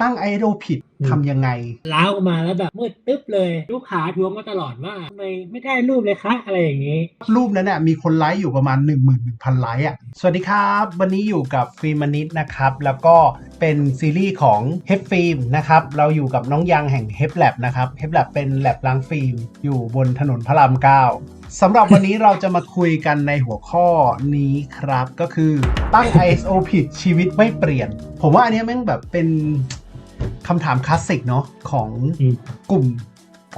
ตั้งไอโดผิดอืมทำยังไงล้างออกมาแล้วแบบมืดตึ๊บเลย ลูกค้าทวงมาตลอดว่าทำไมไม่ได้รูปเลยคะ อะไรอย่างนี้ รูปนั้นน่ะมีคนไลค์อยู่ประมาณ 1 1 0 0 0 ไลค์อะสวัสดีครับ วันนี้อยู่กับฟิล์มนิดนะครับ แล้วก็เป็นซีรีส์ของ h e p Film นะครับ เราอยู่กับน้องยังแห่ง h e p Lab นะครับ h e p Lab เป็นแลบล้างฟิล์ม อยู่บนถนนพระราม9สำหรับวันนี้เราจะมาคุยกันในหัวข้อนี้ครับ ก็คือตั้ง ISO ผิดชีวิตไม่เปลี่ยน ผมว่าอันเนี้ยแม่งแบบเป็น คำถามคลาสสิกเนาะของอืมกลุ่ม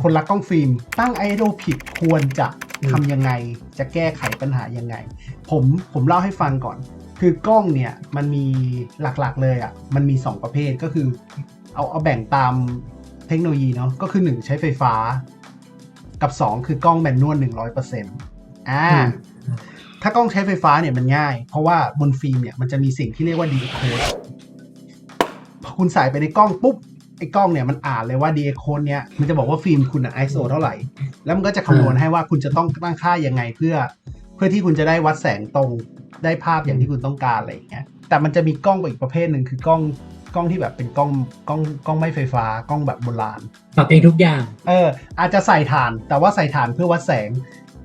คนรักกล้องฟิล์ม ตั้ง ISO ผิดควรจะอืมทำยังไง จะแก้ไขปัญหายังไง ผมผมเล่าให้ฟังก่อน คือกล้องเนี่ยมันมีหลักๆเลยอะ่ะ มันมี 2 ประเภทก็คือ เอาเอาแบ่งตามเทคโนโลยีเนาะก็คือ 1 ใช้ไฟฟ้า กับ 2 คือกล้องแมนนวล100%อ่าอืมถ้ากล้องใช้ไฟฟ้าเนี่ยมันง่าย เพราะว่าบนฟิล์มเนี่ยมันจะมีสิ่งที่เรียกว่า D code พอ คุณใส่ไปในกล้องปุ๊บไอ้กล้องเนี่ยมันอ่านเลยว่า D code เนี่ยมันจะบอกว่าฟิล์มคุณอะ ISO เท่าไหร่ แล้วมันก็จะคำนวณให้ว่าคุณจะต้องตั้งค่ายังไงเพื่อ เพื่อที่คุณจะได้วัดแสงตรงได้ภาพอย่างที่คุณต้องการอะไรอย่างเงี้ยแต่มันจะมีกล้องอีกประเภทหนึ่งคือกล้องกล้องที่แบบเป็นกล้องกล้องกล้องไม่ไฟฟ้ากล้องแบบโบราณปรับเองทุกอย่าง เออ อาจจะใส่ฐาน แต่ว่าใส่ฐานเพื่อวัดแสง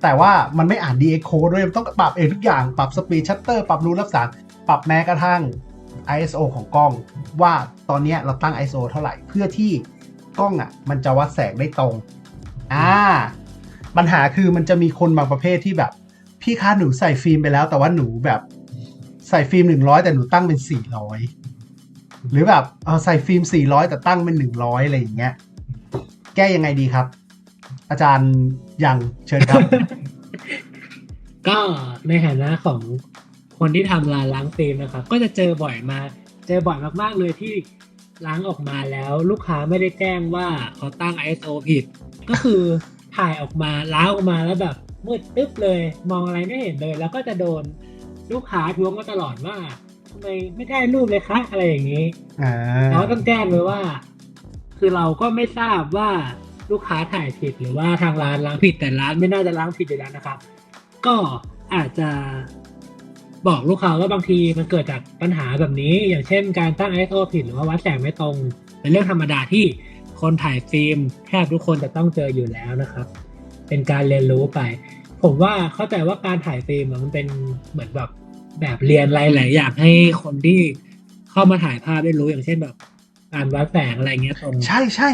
แต่ว่ามันไม่อ่าน DA code ด้วยมันต้องปรับเองทุกอย่างปรับสปีดชัตเตอร์ปรับรูรับแสงปรับแม้กระทั่ง ISO ของกล้องว่าตอนนี้เราตั้ง ISO เท่าไหร่เพื่อที่กล้องอะ มันจะวัดแสงได้ตรง อ่า ปัญหาคือมันจะมีคนบางประเภทที่แบบ พี่คะหนูใส่ฟิล์มไปแล้ว แต่ว่าหนูแบบใส่ฟิล์มหนึ่งร้อยแต่หนูตั้งเป็นสี่ร้อยหรือแบบเอาใส่ฟิล์มสี่ร้อยแต่ตั้งเป็นหนึ่งร้อยอะไรอย่างเงี้ย แก้ยังไงดีครับ อาจารย์ยังเชิญครับ ก็ในฐานะของ คนที่ทำร้านล้างฟิล์มนะครับก็จะเจอบ่อยมา เจอบ่อยมากๆเลยที่ล้างออกมาแล้วลูกค้าไม่ได้แจ้งว่าเขาตั้ง ISO ผิด ก็คือถ่ายออกมาล้างออกมาแล้วแบบมืดตึ๊บเลย มองอะไรไม่เห็นเลย แล้วก็จะโดนลูกค้าทวงมาตลอดว่าทำไมไม่ได้รูปเลยคะอะไรอย่างนี้อ่าเราก็ต้องแจ้งเลยว่า คือเราก็ไม่ทราบว่าลูกค้าถ่ายผิดหรือว่าทางร้านล้างผิดแต่ร้านไม่น่าจะล้างผิดอยู่แล้วนะครับ ก็อาจจะ บอกลูกค้าว่าบางทีมันเกิดจากปัญหาแบบนี้ อย่างเช่นการตั้ง ISO ผิดหรือว่าวัดแสงไม่ตรง เป็นเรื่องธรรมดาที่คนถ่ายฟิล์มแทบทุกคนจะต้องเจออยู่แล้วนะครับ เป็นการเรียนรู้ไป ผมว่าเข้าใจว่าการถ่ายฟิล์มอะมันเป็นเหมือนแบบแบบเรียนหลายๆอย่างให้คนที่เข้ามาถ่ายภาพได้รู้อย่างเช่นแบบการวัดแสงอะไรเงี้ยตรงใช่ใช่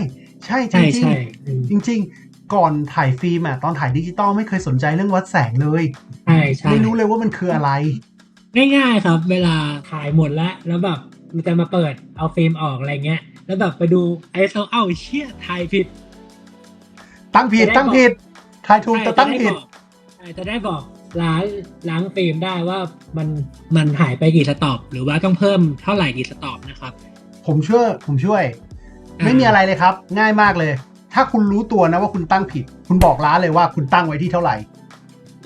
ใช่จใช่ริงใช่อืมๆจริงๆก่อนถ่ายฟิล์มอะตอนถ่ายดิจิตอลไม่เคยสนใจเรื่องวัดแสงเลยใช่ใช่ไม่รู้เลยว่ามันคืออะไร ง่ายๆครับ เวลาถ่ายหมดแล้ว แล้วแบบมันจะมาเปิดเอาฟิล์มออกอะไรเงี้ย แล้วแบบไปดูไอโซเอ้าเชี่ยถ่ายผิด ตั้งผิดจะได้ตั้งผิดถ่ายถูกแต่ตั้งผิดใช่จะได้บอกร้านล้างฟิล์มได้ว่ามันมันหายไปกี่สต็อปหรือว่าต้องเพิ่มเท่าไหร่กี่สต็อปนะครับ ผมช่วยผมช่วยอ่าไม่มีอะไรเลยครับ ง่ายมากเลย ถ้าคุณรู้ตัวนะว่าคุณตั้งผิด คุณบอกร้านเลยว่าคุณตั้งไว้ที่เท่าไหร่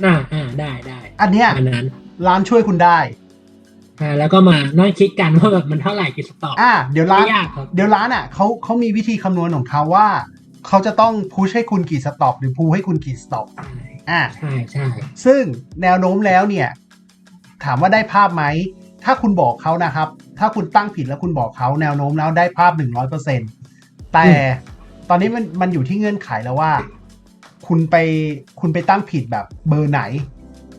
อ่าอ่าได้ได้ อันเนี้ยอันนั้น ร้านช่วยคุณได้อ่าแล้วก็มานั่งคิดกันว่าแบบมันเท่าไหร่กี่สต็อปอ่าเดี๋ยวร้านไม่ยากครับเดี๋ยวร้านอะเขาเขามีวิธีคำนวณของเขาว่าเขาจะต้องพุชให้คุณกี่สต็อปหรือพูให้คุณกี่สต็อปใช่อ่าใช่ใช่ซึ่งแนวโน้มแล้วเนี่ย ถามว่าได้ภาพไหม ถ้าคุณบอกเขานะครับ ถ้าคุณตั้งผิดแล้วคุณบอกเขาแนวโน้มแล้วได้ภาพ100%แต่ตอนนี้มันมันอยู่ที่เงื่อนไขแล้วว่า คุณไปคุณไปตั้งผิดแบบเบอร์ไหน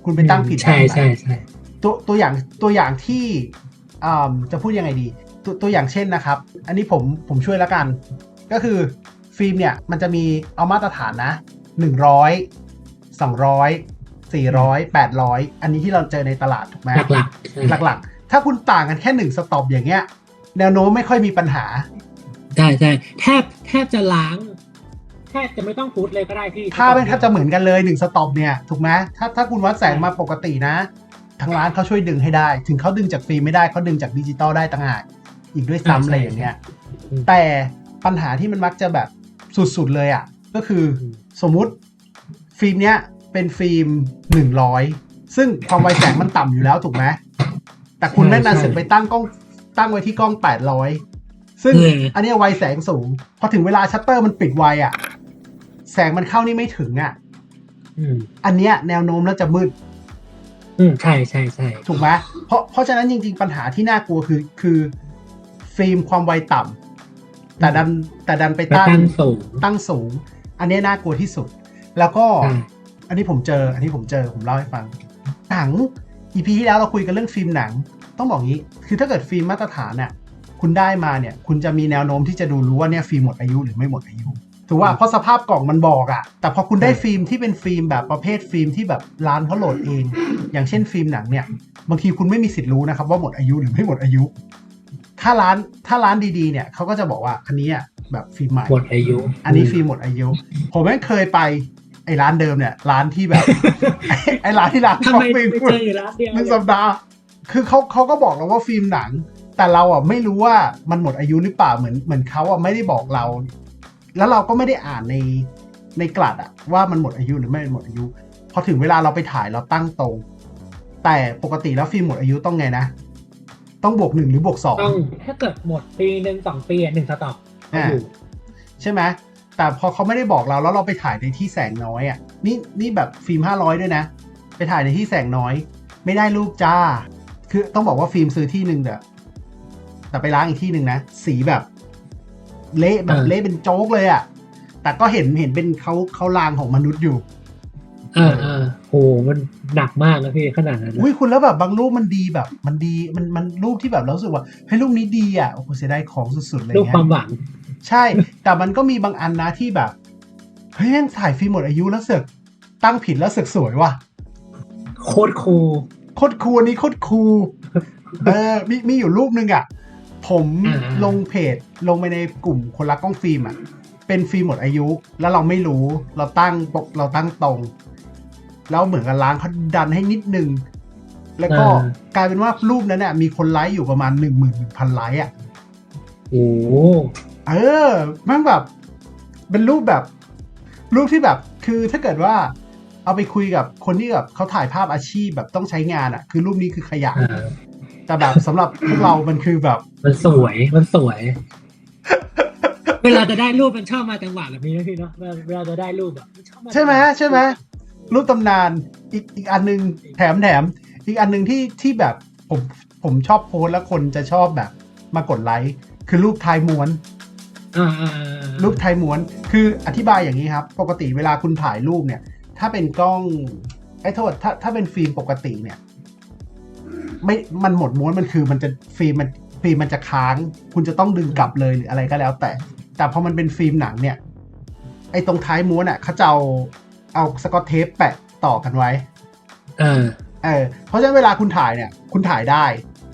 คุณไปตั้งผิดแบบใช่ไหนใช่ใช่ตัวตัวอย่างตัวอย่างที่อ่าจะพูดยังไงดี ตัวตัวอย่างเช่นนะครับ อันนี้ผมผมช่วยแล้วกัน ก็คือฟิล์มเนี่ยมันจะมีเอามาตรฐานนะ100 200 400 800อันนี้ที่เราเจอในตลาดถูกไหมหลักๆใช่หลักๆถ้าคุณต่างกันแค่หนึ่งสต็อปอย่างเงี้ย แนวโน้มไม่ค่อยมีปัญหาใช่ใช่แทบแทบจะล้าง แทบจะไม่ต้องพูดเลยก็ได้พี่ถ้าเป็นแทบจะเหมือนกันเลยหนึ่งสต็อปเนี่ยถูกไหมถ้าถ้าคุณวัดแสงมาปกตินะ ทางร้านเขาช่วยดึงให้ได้ ถึงเขาดึงจากฟิล์มไม่ได้เขาดึงจากดิจิตอลได้ต่างหากอีกด้วยซ้ำอะไรอย่างเงี้ยอืมแต่ปัญหาที่มันมักจะแบบสุดๆเลยอะ่ะ ก็คืออมสมมุติฟิล์มเนี้ยเป็นฟิล์มหนึ่งร้อยซึ่งความไวแสงมันต่ำอยู่แล้วถูกไหมแต่คุณแม่งนันเสร็จไปตั้งกล้องตั้งไว้ที่กล้องแปดร้อยซึ่งอันเนี้ยไวแสงสูง พอถึงเวลาชัตเตอร์มันปิดไวอะ่ะ แสงมันเข้านี่ไม่ถึงอะ่ะอืมอันเนี้ยแนวโน้มแล้วจะมืด อืมใช่ใช่ใช่ถูกไหมเพราะเพราะฉะนั้นจริง ๆ ปัญหาที่น่ากลัวคือคือ ฟิล์มความไวต่แต่ดันแต่ดันไปแล้วตั้งตั้งสูงตั้งสูง อันนี้น่ากลัวที่สุด แล้วก็ใช่อันนี้ผมเจอ อันนี้ผมเจอผมเล่าให้ฟังหนังอีพีที่แล้วเราคุยกันเรื่องฟิล์มหนัง ต้องบอกงี้ คือถ้าเกิดฟิล์มมาตรฐานน่ะคุณได้มาเนี่ย คุณจะมีแนวโน้มที่จะดูรู้ว่าเนี่ยฟิล์มหมดอายุหรือไม่หมดอายุ ถูกว่าเพราะสภาพกล่องมันบอกอะแต่พอคุณได้ฟิล์มที่เป็นฟิล์มแบบประเภทฟิล์มที่แบบร้านเขาโหลดเอง อย่างเช่นฟิล์มหนังเนี่ย บางทีคุณไม่มีสิทธิ์รู้นะครับ ว่าหมดอายุหรือไม่หมดอายุ ถ้าร้านถ้าร้านดีๆเนี่ยเขาก็จะบอกว่าอันนี้อะแบบฟิล์มใหม่หมดอายุ อันนี้ฟิล์มหมดอายุ ผมแม่งเคยไปไอ้ร้านเดิมเนี่ยร้านที่แบบ ไอ้ร้านที่ร้านทำไมฟิล์มไปเจออยู่ร้านเดียวหนึ่งสัปดาห์คือเขาเขาก็บอกเราว่าฟิล์มหนัง แต่เราอะไม่รู้ว่ามันหมดอายุหรือเปล่าเหมือนเหมือนเขาอะไม่ได้บอกเรา แล้วเราก็ไม่ได้อ่านในในกลัดอะว่ามันหมดอายุหรือไม่หมดอายุ พอถึงเวลาเราไปถ่ายเราตั้งตรง แต่ปกติแล้วฟิล์มหมดอายุต้องไงนะ ต้องบวกหนึ่งหรือบวกสองต้องถ้าเกิดหมดปีหนึ่งสองปีอะหนึ่งสต็อกอ่าอยู่ใช่ไหมแต่พอเขาไม่ได้บอกเราแล้วเราไปถ่ายในที่แสงน้อยอะนี่นี่แบบฟิล์มห้าร้อยด้วยนะ ไปถ่ายในที่แสงน้อย ไม่ได้รูปจ้า คือต้องบอกว่าฟิล์มซื้อที่หนึ่งเด้อแต่ไปล้างอีกที่หนึ่งนะสีแบบ เละแบบเละเป็นโจ๊กเลยอะ แต่ก็เห็นเห็นเป็นเขาเขาลางของมนุษย์อยู่อ่าอ่าโหมันหนักมากนะพี่ขนาดนั้นนะอุ้ยคุณแล้วแบบบางรูปมันดีแบบ มันดีมันมันรูปที่แบบเรารู้สึกว่าเฮ้ยรูปนี้ดีอะโอ้โหเสียดายของสุดๆเลยรูปเงี้ความหวัง ใช่ แต่มันก็มีบางอันนะที่แบบเฮ้ยแม่งถ่ายฟิล์มหมดอายุแล้วเสือกตั้งผิดแล้วเสือกสวยว่ะโคตรคูลโคตรคูลอันนี้โคตรคูลเออมีมีอยู่รูปหนึ่งอะ ผมอ่าลงเพจลงไปในกลุ่มคนรักกล้องฟิล์มอะเป็นฟิล์มหมดอายุ แล้วเราไม่รู้เราตั้งปกเราตั้งตรง แล้วเหมือนกับล้างเขาดันให้นิดนึง แล้วก็กลายเป็นว่ารูปนั้นเนี่ยมีคนไลค์อยู่ประมาณหนึ่งหมื่นหนึ่งพันไลค์อะโอ้โหเออมันแบบเป็นรูปแบบ รูปที่แบบคือถ้าเกิดว่า เอาไปคุยกับคนที่แบบเขาถ่ายภาพอาชีพแบบต้องใช้งานอะ่ะ คือรูปนี้คือขยะอ่า แต่แบบสำหรับพวกเรามันคือแบบ มันสวยมันสวย เวลาจะได้รูปมันชอบมาจังหวะแบบนี้นะพี่เนาะเวลาเวลาจะได้รูปอะนชอบาใช่ไหมจังวะใช่ไหมรูปตำนานอีกอีกอันหนึงแถมแถมอีกอันหนึงที่ที่แบบผมผมชอบโพสต์แล้วคนจะชอบแบบ มากดไลค์คือรูปทายม้วนอ่าอ่าอ่ารูปไทยม้วน คืออธิบายอย่างนี้ครับ ปกติเวลาคุณถ่ายรูปเนี่ย ถ้าเป็นกล้องไอ้โทษถ้าถ้าเป็นฟิล์มปกติเนี่ย ไม่มันหมดม้วนมันคือมันจะฟิล์มมันฟิล์มมันจะค้าง คุณจะต้องดึงกลับเลยหรืออะไรก็แล้ว แต่ แต่พอมันเป็นฟิล์มหนังเนี่ย ไอ้ตรงท้ายม้วนอะเขาจะเอาเอาสกอตเทปแปะต่อกันไว้อ่าเออ เพราะฉะนั้นเวลาคุณถ่ายเนี่ย คุณถ่ายได้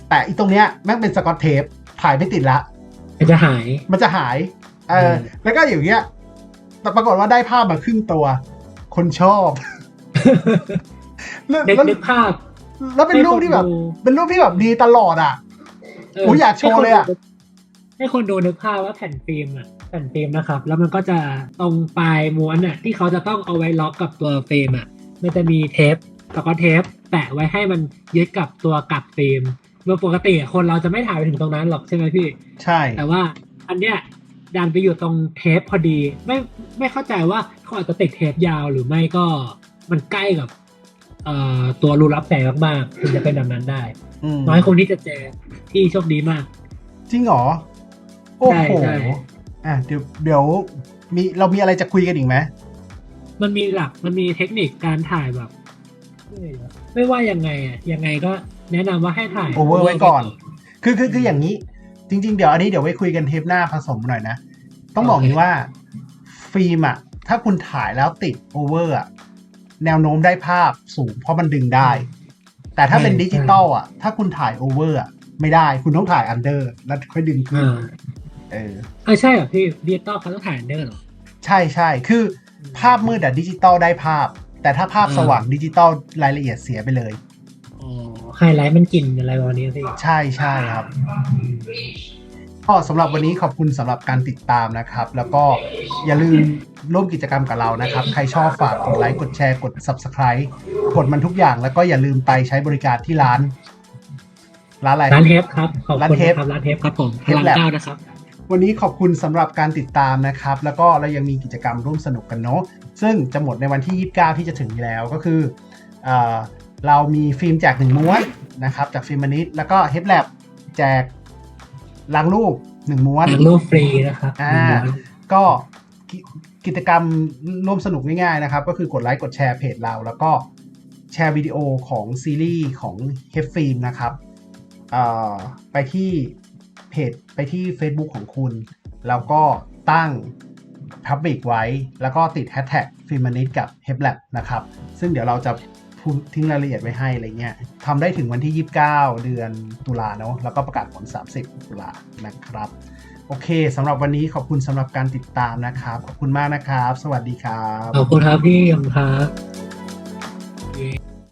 แต่อีตรงเนี้ยแม่งเป็นสกอตเทปถ่ายไม่ติดละ มันจะหาย มันจะหาย เออมแล้วก็อย่างเงี้ย แต่ปรากฏว่าได้ภาพมาครึ่งตัว คนชอบแล้วนึกแล้วนึกภาพ แล้วเป็นรูปที่แบบให้คนดูเป็นรูปที่แบบดีตลอดอะเโอ้ยอยากโชว์เลยอะให้คนดูนึกภาพว่าแผ่นฟิล์มอะแผ่นฟิล์มนะครับ แล้วมันก็จะตรงปลายม้วนอะที่เขาจะต้องเอาไว้ล็อกกับตัวฟิล์มอะมันจะมีเทปสกอตเทป แปะไว้ให้มันยึดกับตัวกับฟิล์มโดยปกติอะคนเราจะไม่ถ่ายไปถึงตรงนั้นหรอกใช่ไหมพี่ ใช่ แต่ว่าอันเนี้ยดันไปอยู่ตรงเทปพอดี ไม่ไม่เข้าใจว่าเขาอาจจะติดเทปยาวหรือไม่ก็มันใกล้กับเอ่อ ตัวรูรับแสงมากๆถึงจะเป็นแบบนั้นได้อืมน้อยคนที่จะเจอที่โชคดีมาก จริงเหรอ โอ้โหใช่ใช่อะเดี๋ยวเดี๋ยวมีเรามีอะไรจะคุยกันอีกไหมมันมีหลักมันมีเทคนิคการถ่ายแบบ ไม่ว่ายังไงอะยังไงก็แนะนำว่าให้ถ่ายโอเวอร์ไว้ก่อน คือคือคืออย่างนี้ จริง ๆ เดี๋ยวอันนี้เดี๋ยวไว้คุยกันเทปหน้าผสมหน่อยนะ ต้องบอกนี้ว่าฟิล์มอะถ้าคุณถ่ายแล้วติดโอเวอร์อะ แนวโน้มได้ภาพสูงเพราะมันดึงได้ แต่ถ้าเป็นดิจิตอลอะ ถ้าคุณถ่ายโอเวอร์อะไม่ได้คุณต้องถ่ายอันเดอร์ แล้วค่อยดึงขึ้นอ่าเออเออใช่เหรอพี่ดิจิตอลเขาต้องถ่ายอันเดอร์เหรอ ใช่ใช่คือภาพมืดอะดิจิตอลได้ภาพ แต่ถ้าภาพอ่าสว่างดิจิตอลรายละเอียดเสียไปเลยอ๋อไฮไลท์มันกินอะไรประมาณนี้พี่ใช่ใช่ครับก็สำหรับวันนี้ขอบคุณสำหรับการติดตามนะครับ แล้วก็อย่าลืม ร่วมกิจกรรมกับเรานะครับ ใครชอบฝากกดไลค์กดแชร์กด Subscribe กดมันทุกอย่างแล้วก็อย่าลืมไปใช้บริการที่ร้าน ร้านอะไร ร้านเทปครับ ขอบร้านคุณเทปนะครับร้านเทปครับผมพเทปลังแลบเก้านะครับ วันนี้ขอบคุณสำหรับการติดตามนะครับ แล้วก็เรายังมีกิจกรรมร่วมสนุกกันเนาะซึ่งจะหมดในวันที่ 29 ที่จะถึงนี้แล้วก็คือเออเรามีฟิล์มแจกหนึ่งม้วนนะครับ จากฟิล์มนิดแล้วก็เฮดแลบแจกล้างรูปหนึ่งม้วนแจกรูปฟรีนะครับอ่า ก็ กิจกรรมร่วมสนุกง่ายๆนะครับ ก็คือกดไลค์กดแชร์เพจเรา แล้วก็แชร์วิดีโอของซีรีส์ของเฮฟฟิล์มนะครับไปที่เพจไปที่ Facebook ของคุณ แล้วก็ตั้ง Public ไว้ แล้วก็ติด Hashtag f i l m a n i t กับ h e b l a b นะครับ ซึ่งเดี๋ยวเราจะทิ้งรายละเอียดไว้ให้อะไรเงี้ยทำได้ถึงวันที่ 29 เดือนตุลาเนาะแล้วก็ประกาศผล 30 ตุลานะครับ โอเคสำหรับวันนี้ขอบคุณสำหรับการติดตามนะครับ ขอบคุณมากนะครับ สวัสดีครับ ขอบคุณครับพี่ยองคุณครับ